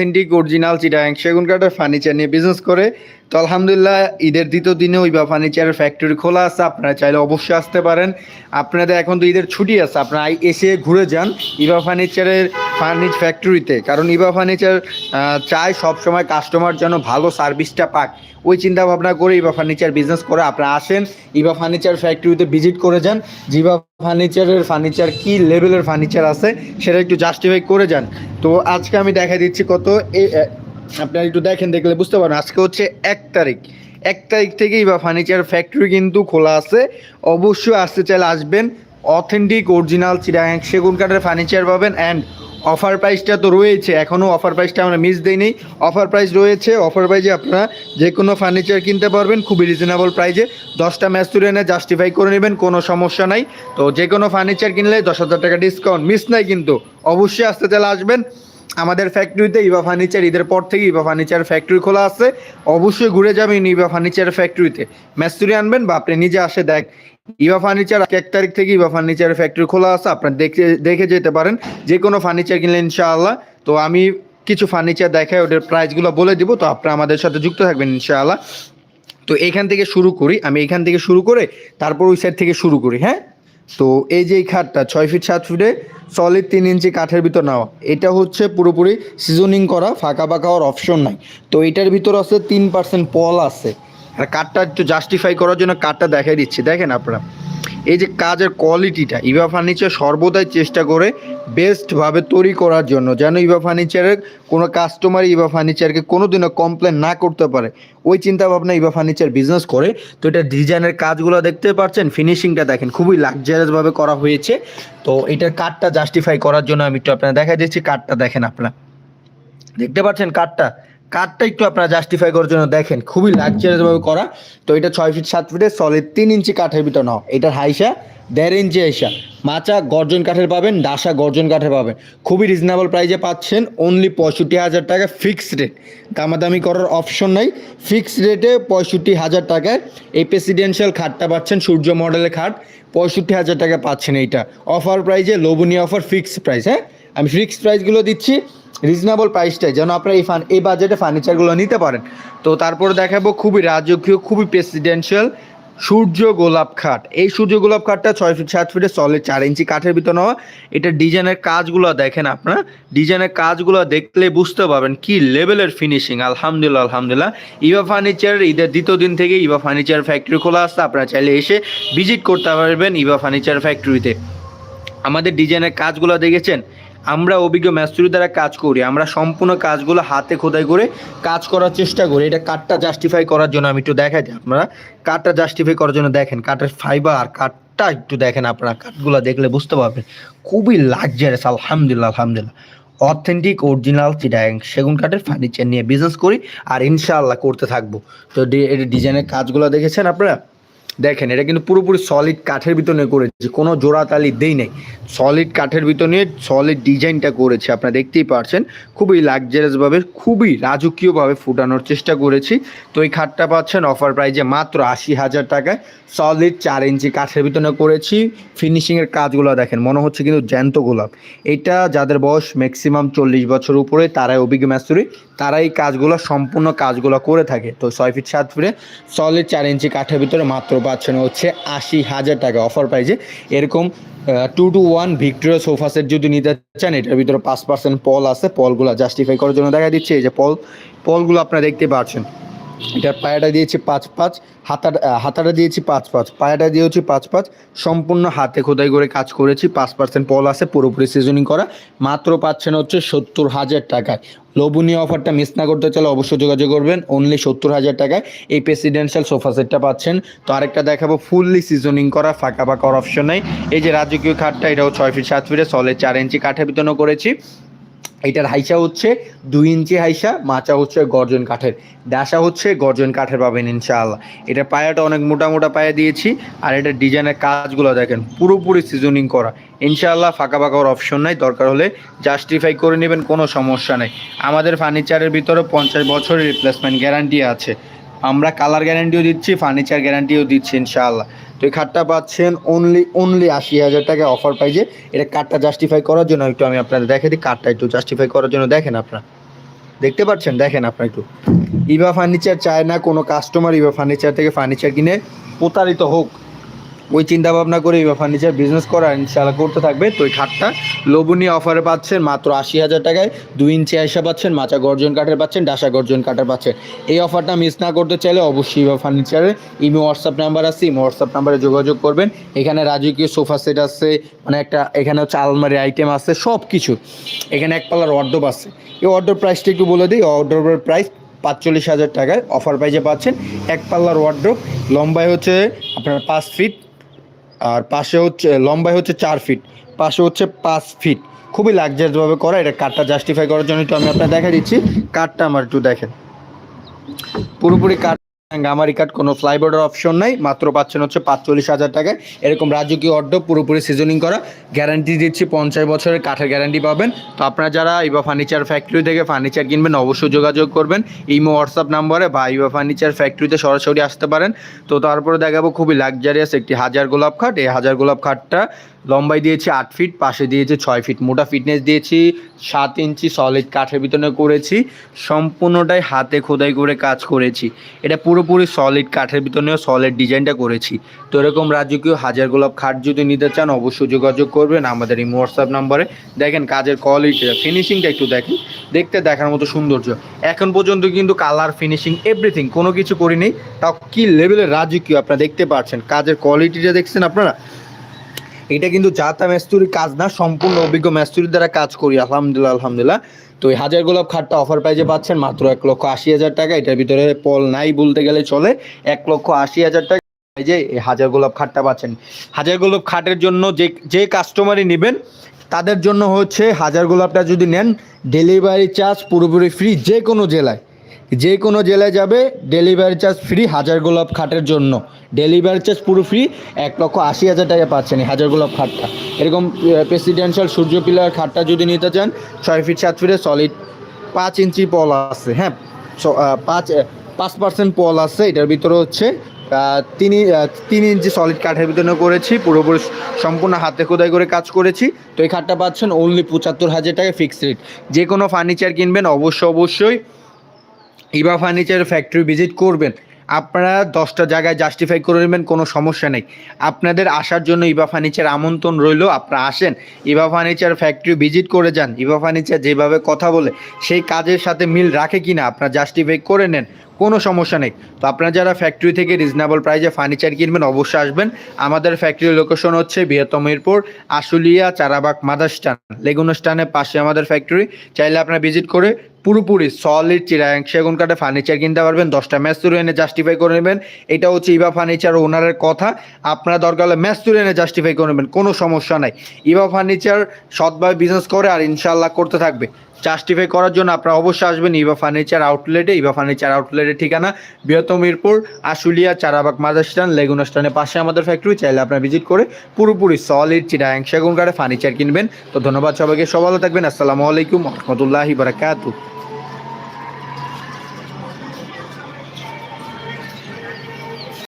Authentic original Chittagong সেগুন কাঠের furniture নিয়ে বিজনেস করে তো আলহামদুলিল্লাহ, ঈদের দ্বিতীয় দিনেও ইবা ফার্নিচারের ফ্যাক্টরি খোলা আছে, আপনারা চাইলে অবশ্যই আসতে পারেন। আপনাদের এখন তো ঈদের ছুটি আছে, আপনারা এসে ঘুরে যান ইবা ফার্নিচারের ফার্নিচ ফ্যাক্টরিতে কারণ ইবা ফার্নিচার চায় সবসময় কাস্টমার যেন ভালো সার্ভিসটা পাক। ওই চিন্তা ভাবনা করে ইবা ফার্নিচার বিজনেস করে আপনারা আসেন ইবা ফার্নিচার ফ্যাক্টরিতে ভিজিট করে যান। জিবা ফার্নিচারের ফার্নিচার কি লেভেলের ফার্নিচার আছে, সেটা একটু জাস্টিফাই করে যান। তো আজকে আমি দেখা দিচ্ছি কত আপনারা একটু দেখেন, দেখলে বুঝতে পারেন আজকে হচ্ছে এক তারিখ। এক তারিখ থেকেই বা ফার্নিচার ফ্যাক্টরি কিন্তু খোলা আছে। অবশ্যই আসতে চাইলে আসবেন। অথেন্টিক অরিজিনাল চিরাং সেগুন কাঠের ফার্নিচার পাবেন অ্যান্ড অফার প্রাইসটা তো রয়েছে। এখনও অফার প্রাইসটা আমরা মিস দিই দিইনি। অফার প্রাইস রয়েছে। অফার প্রাইসে আপনারা যে কোনো ফার্নিচার কিনতে পারবেন খুবই রিজনেবল প্রাইসে দশটা ম্যাচ তুলে এনে জাস্টিফাই করে নেবেন, কোনো সমস্যা নাই। তো যে কোনো ফার্নিচার কিনলে দশ হাজার টাকা ডিসকাউন্ট মিস নাই কিন্তু। অবশ্যই আসতে চাইলে আসবেন। আমাদের ফ্যাক্টরিতে ইভা ফার্নিচার ঈদের পর থেকে ইভা ফার্নিচার ফ্যাক্টরি খোলা আছে। অবশ্যই ঘুরে যাবেন ইভা ফার্নিচার ফ্যাক্টরিতে ম্যাস্তুরি আনবেন বা আপনি নিজে আসে দেখ। ইভা ফার্নিচার এক তারিখ থেকে ইভা ফার্নিচার ফ্যাক্টরি খোলা আছে, আপনার দেখে দেখে যেতে পারেন। যে কোনো ফার্নিচার কিনলে ইনশাআল্লাহ। তো আমি কিছু ফার্নিচার দেখাই, ওদের প্রাইসগুলো বলে দিব, তো আপনারা আমাদের সাথে যুক্ত থাকবেন ইনশাআল্লাহ। তো এখান থেকে শুরু করি, আমি এখান থেকে শুরু করে তারপর ওই সাইড থেকে শুরু করি হ্যাঁ? তো এই যে খাটটা, ছয় ফিট সাত ফিটে সলিড তিন ইঞ্চি কাঠের ভিতর নেওয়া এটা হচ্ছে পুরোপুরি সিজনিং করা, ফাঁকা ফাঁকা হওয়ার অপশন নাই। তো এটার ভিতর আছে তিন পার্সেন্ট পল আছে। আর কাঠটা একটু জাস্টিফাই করার জন্য কাঠটা দেখাই দিচ্ছি। দেখেন আপনারা, এই যে কাজের কোয়ালিটিটা ইভা ফার্নিচার সর্বদাই চেষ্টা করে বেস্টভাবে তৈরি করার জন্য। যেন ইভা ফার্নিচারের কোনো কাস্টমার ইভা ফার্নিচারকে কোনোদিনও কমপ্লেন না করতে পারে। ওই চিন্তা ভাবনা ইভা ফার্নিচার বিজনেস করে। তো এটা ডিজাইনের কাজগুলো দেখতে পাচ্ছেন ফিনিশিংটা দেখেন, খুবই লাক্সারিয়াসভাবে করা হয়েছে। তো এটার কাঠটা জাস্টিফাই করার জন্য আমি একটু আপনারা দেখা দিচ্ছি। কাঠটা দেখেন আপনারা। দেখতে পাচ্ছেন কাঠটা কাঠটা একটু আপনারা জাস্টিফাই করার জন্য দেখেন, খুবই লাক্সারিয়াস ভাবে করা। তো এটা ছয় ফিট সাত ফিটে সলিড তিন ইঞ্চি কাঠের ভিতর নাও। এটার হাইসা দেড় ইঞ্চি হাইসা মাচা গর্জন কাঠের পাবেন, ডাসা গর্জন কাঠের পাবেন। খুবই রিজনেবল প্রাইজে পাচ্ছেন অনলি পঁয়ষট্টি হাজার টাকা ফিক্সড রেট দামাদামি করার অপশন নাই। ফিক্সড রেটে পঁয়ষট্টি হাজার টাকায় এই প্রেসিডেন্সিয়াল খাটটা পাচ্ছেন, সূর্য মডেলের খাট। পঁয়ষট্টি হাজার টাকা পাচ্ছেন এইটা। অফার প্রাইজে লোভনীয় অফার ফিক্সড প্রাইস হ্যাঁ? আমি ফিক্সড প্রাইসগুলো দিচ্ছি। রিজনেবল প্রাইসটাই যেন আপনারা এই ফান এই বাজেটে ফার্নিচারগুলো নিতে পারেন। তো তারপরে দেখাবো খুবই রাজকীয়, খুবই প্রেসিডেন্সিয়াল সূর্য গোলাপ খাট। এই সূর্য গোলাপ খাটটা ছয় ফিট সাত ফিটে সলিড চার ইঞ্চি কাঠের ভিতর নেওয়া। এটা ডিজাইনের কাজগুলো দেখেন আপনারা। ডিজাইনের কাজগুলো দেখলে বুঝতে পারবেন কি লেভেলের ফিনিশিং আলহামদুলিল্লাহ আলহামদুলিল্লাহ। ইভা ফার্নিচার ঈদের দ্বিতীয় দিন থেকে ইভা ফার্নিচার ফ্যাক্টরি খোলা আসছে আপনারা চাইলে এসে ভিজিট করতে পারবেন ইভা ফার্নিচার ফ্যাক্টরিতে আমাদের ডিজাইনের কাজগুলো দেখেছেন? আমরা অভিজ্ঞ ম্যাস্তুরি দ্বারা কাজ করি, আমরা সম্পূর্ণ কাজগুলো হাতে খোদাই করে কাজ করার চেষ্টা করি। এটা কাঠটা জাস্টিফাই করার জন্য আমি একটু দেখাই দিই আপনারা। কাঠটা জাস্টিফাই করার জন্য দেখেন, কাঠের ফাইবার কাঠটা একটু দেখেন আপনারা, কাঠগুলো দেখলে বুঝতে পারবেন। খুবই লাক্সারিয়াস আলহামদুলিল্লাহ আলহামদুলিল্লাহ। অথেন্টিক অরিজিনাল চিটাং সেগুন কাঠের ফার্নিচার নিয়ে বিজনেস করি আর ইনশাআল্লাহ করতে থাকব। তো ডিজাইনের কাজগুলো দেখেছেন আপনারা? দেখেন, এটা কিন্তু পুরোপুরি সলিড কাঠের ভিতরে করেছে, কোনো জোড়াতালি দেই নাই। সলিড কাঠের ভিতরে সলিড ডিজাইনটা করেছে, আপনারা দেখতেই পারছেন। খুবই লাক্সারিয়াসভাবে খুবই রাজকীয়ভাবে ফুটানোর চেষ্টা করেছি। তো এই খাটটা পাচ্ছেন অফার প্রাইজে মাত্র আশি হাজার টাকায়। সলিড চার ইঞ্চি কাঠের ভিতরে করেছি। ফিনিশিংয়ের কাজগুলো দেখেন, মনে হচ্ছে কিন্তু জ্যান্ত গোলাপ। এটা যাদের বয়স ম্যাক্সিমাম চল্লিশ বছর উপরে, তারাই অভিজ্ঞ ম্যাস্তুরি তারাই এই কাজগুলো, সম্পূর্ণ কাজগুলো করে থাকে। তো ছয় ফিট সাত ফিটে সলিড চার ইঞ্চি কাঠের ভিতরে মাত্র পাচ্ছেন হচ্ছে আশি হাজার টাকা অফার প্রাইজে এরকম two two one Victoria sofa set যদি নিতে চান, এটার ভিতরে পাঁচ পার্সেন্ট পল আছে। পলগুলো জাস্টিফাই করার জন্য দেখা দিচ্ছে। এই যে পল, পলগুলো আপনারা দেখতে পাচ্ছেন। এটার পায়াটা দিয়েছি পাঁচ পাঁচ আহ, হাতাটা দিয়েছি পাঁচ পাঁচ পায়াটা দিয়েছি পাঁচ পাঁচ সম্পূর্ণ হাতে খোদাই করে কাজ করেছি পাঁচ পার্সেন্ট পল আছে পুরোপুরি সিজনিং করা মাত্র পাচ্ছেন হচ্ছে সত্তর হাজার টাকায়। লোভনীয় অফারটা মিস না করতে চাইলে অবশ্যই যোগাযোগ করবেন অনলি সত্তর হাজার টাকায়। এই প্রেসিডেন্সিয়াল সোফা সেটটা পাচ্ছেন। তো আরেকটা দেখাবো ফুললি সিজনিং করা ফাঁকা ফাঁকা অপশন নেই। এই যে রাজকীয় খাটটা এটাও ছয় ফিট সাত ফিটে সলে চার ইঞ্চি কাঠের ভিতরেও করেছি। এটার হাইসা হচ্ছে দুই ইঞ্চি হাইসা, মাচা হচ্ছে গর্জন কাঠের। ডাসা হচ্ছে গর্জন কাঠের পাবেন ইনশাআল্লাহ। এটা পায়াটা অনেক মোটা মোটা পায়া দিয়েছি, আর এটা ডিজাইনের কাজগুলো দেখেন, পুরোপুরি সিজনিং করা। ইনশাআল্লাহ ফাঁকা ফাঁকার অপশন নাই, দরকার হলে জাস্টিফাই করে নেবেন, কোনো সমস্যা নেই। আমাদের ফার্নিচারের ভিতরে পঞ্চাশ বছরের রিপ্লেসমেন্ট গ্যারান্টি আছে। আমরা কালার গ্যারান্টিও দিচ্ছি ফার্নিচার গ্যারান্টিও দিচ্ছি, ইনশাআল্লাহ। তো এই খাটটা পাচ্ছেন অনলি অনলি আশি হাজার টাকা অফার পাইছে এটা কার্ডটা জাস্টিফাই করার জন্য একটু আমি আপনাদের দেখে দিই। কার্ডটা একটু জাস্টিফাই করার জন্য দেখেন আপনার। দেখতে পাচ্ছেন? দেখেন আপনার একটু। ইভা ফার্নিচার চায় না কোনো কাস্টমার ইভা ফার্নিচার থেকে ফার্নিচার কিনে প্রতারিত হোক। ওই চিন্তা ভাবনা করে ইভা ফার্নিচার বিজনেস করা ইনশাআল্লাহ করতে থাকবে। তো ওই খাটটা লোভনীয় অফারে পাচ্ছেন, মাত্র আশি হাজার টাকায় দুই ইঞ্চি আয়সা পাচ্ছেন, মাচা গর্জন কাঠের পাচ্ছেন, ডাসা গর্জন কাঠের পাচ্ছেন। এই অফারটা মিস না করতে চাইলে অবশ্যই ইভা ফার্নিচারের ইমো হোয়াটসঅ্যাপ নাম্বার আছে, ইমো হোয়াটসঅ্যাপ নাম্বারে যোগাযোগ করবেন। এখানে রাজকীয় সোফা সেট আছে মানে একটা এখানে হচ্ছে আলমারি আইটেম আছে সব কিছু এখানে এক পাল্লার অর্ডব আছে। এই অর্ডর প্রাইসটা একটু বলে দিই অর্ডারের প্রাইস পাঁচচল্লিশ হাজার টাকায় অফার প্রাইজে পাচ্ছেন। এক পাল্লার ওয়ার্ড্রোপ লম্বায় হচ্ছে আপনার পাঁচ ফিট আর পাশে হচ্ছে, লম্বায় হচ্ছে চার ফিট পাশে হচ্ছে পাঁচ ফিট খুবই লাক্সারিয়াসভাবে করা, এটা কাঠটা জাস্টিফাই করার জন্য একটু আমি আপনার দেখা দিচ্ছি। কাঠটা আমার একটু দেখেন। পুরোপুরি কাঠ গামারি কাঠ কোনো ফ্লাইবোর্ডের অপশন নাই, মাত্র পাচ্ছেন হচ্ছে পাঁচচল্লিশ হাজার টাকায়। এরকম রাজকীয় অর্ড পুরোপুরি সিজনিং করা গ্যারান্টি দিচ্ছি পঞ্চাশ বছরের কাঠের গ্যারান্টি পাবেন। তো আপনারা যারা ইবা ফার্নিচার ফ্যাক্টরি থেকে ফার্নিচার কিনবেন, অবশ্যই যোগাযোগ করবেন। ইমো হোয়াটসঅ্যাপ নাম্বারে বা ইবা ফার্নিচার ফ্যাক্টরিতে সরাসরি আসতে পারেন। তো তারপরে দেখাবো খুবই লাক্সারিয়াস একটি হাজার গোলাপ খাট। এই হাজার গোলাপ খাটটা লম্বাই দিয়েছি আট ফিট পাশে দিয়েছি ছয় ফিট মোটা ফিটনেস দিয়েছি, সাত ইঞ্চি সলিড কাঠের ভিতরে করেছি, সম্পূর্ণটাই হাতে খোদাই করে কাজ করেছি। এটা পুরোপুরি সলিড কাঠের ভিতরেও সলিড ডিজাইনটা করেছি। তো এরকম রাজকীয় হাজার গোলাপ খাট যদি নিতে চান, অবশ্যই যোগাযোগ করবেন আমাদের এই হোয়াটসঅ্যাপ নাম্বারে দেখেন কাজের কোয়ালিটিটা ফিনিশিংটা একটু দেখেন। দেখতে দেখার মতো সৌন্দর্য। এখন পর্যন্ত কিন্তু কালার ফিনিশিং এভরিথিং কোনো কিছু করিনি। তাও কী লেভেলের রাজকীয় আপনারা দেখতে পাচ্ছেন? কাজের কোয়ালিটিটা দেখছেন আপনারা? এটা কিন্তু জাতা মেস্তুরি কাজ না, সম্পূর্ণ অভিজ্ঞ মেস্তুরির দ্বারা কাজ করি, আলহামদুলিল্লাহ আলহামদুলিল্লাহ। তো এই হাজার গোলাপ খাটটা অফার প্রাইজে পাচ্ছেন মাত্র এক লক্ষ আশি হাজার টাকা। এটার ভিতরে পল নাই বলতে গেলে চলে, এক লক্ষ আশি হাজার টাকা। এই হাজার গোলাপ খাটটা পাচ্ছেন। হাজার গোলাপ খাটের জন্য যে যে কাস্টমারই নেবেন, তাদের জন্য হচ্ছে হাজার গোলাপটা যদি নেন ডেলিভারি চার্জ পুরোপুরি ফ্রি যে কোনো জেলায়। যে কোনো জেলায় যাবে ডেলিভারি চার্জ ফ্রি হাজার গোলাপ খাটের জন্য। ডেলিভারি চার্জ পুরো ফ্রি এক লক্ষ আশি হাজার টাকা পাচ্ছেন হাজার গোলাপ খাটটা। এরকম প্রেসিডেন্সিয়াল সূর্য পিলার খাটটা যদি নিতে চান, ছয় ফিট সাত ফিটের সলিড পাঁচ ইঞ্চি পল আছে হ্যাঁ? পাঁচ পাঁচ পার্সেন্ট পল আছে, এটার ভিতরে হচ্ছে তিন তিন ইঞ্চি সলিড কাঠের ভিতরে করেছি, পুরোপুরি সম্পূর্ণ হাতে খোদাই করে কাজ করেছি। তো এই খাটটা পাচ্ছেন অনলি পঁচাত্তর হাজার টাকা ফিক্সড রেট যে কোনো ফার্নিচার কিনবেন অবশ্যই অবশ্যই ইবা ফার্নিচার ফ্যাক্টরি ভিজিট করবেন। আপনারা দশটা জায়গায় জাস্টিফাই করে নেবেন, কোনো সমস্যা নেই। আপনাদের আসার জন্য ইবা ফার্নিচার আমন্ত্রণ রইল, আপনারা আসেন। ইবা ফার্নিচার ফ্যাক্টরি ভিজিট করে যান। ইবা ফার্নিচার যেভাবে কথা বলে, সেই কাজের সাথে মিল রাখে কিনা, আপনারা জাস্টিফাই করে নেন। কোনো সমস্যা নেই। তো আপনারা যারা ফ্যাক্টরি থেকে রিজনেবল প্রাইসে ফার্নিচার কিনবেন, অবশ্যই আসবেন। আমাদের ফ্যাক্টরির লোকেশন হচ্ছে বৃহত্তম মিরপুর, আশুলিয়া, চারাবাগ মাদারস্টান লেগুনস্টানের পাশে আমাদের ফ্যাক্টরি চাইলে আপনারা ভিজিট করে পুরোপুরি সলিড চিরাং সেগুন কাঠে ফার্নিচার কিনতে পারবেন। দশটা ম্যাস্তুরি এনে জাস্টিফাই করে নেবেন। এটা হচ্ছে ইভা ফার্নিচার ওনারের কথা। আপনারা দরকার হলে ম্যাস্তুরি এনে জাস্টিফাই করে নেবেন, কোনো সমস্যা নাই। ইভা ফার্নিচার সৎভাবে বিজনেস করে আর ইনশাল্লাহ করতে থাকবে। জাস্টিফাই করার জন্য আপনারা অবশ্যই আসবেন ইভা ফার্নিচার আউটলেটে ইভা ফার্নিচার আউটলেটের ঠিকানা বৃহত্তম মিরপুর, আশুলিয়া, চারাবাগ মাদাসান লেগুনস্টানের পাশে আমাদের ফ্যাক্টরি চাইলে আপনারা ভিজিট করে পুরোপুরি সলিড চিরাং সেগুন কাঠে ফার্নিচার কিনবেন। তো ধন্যবাদ সবাইকে, সবাই থাকবেন। আসসালামু আলাইকুম রহমতুল্লাহি বারাকাতু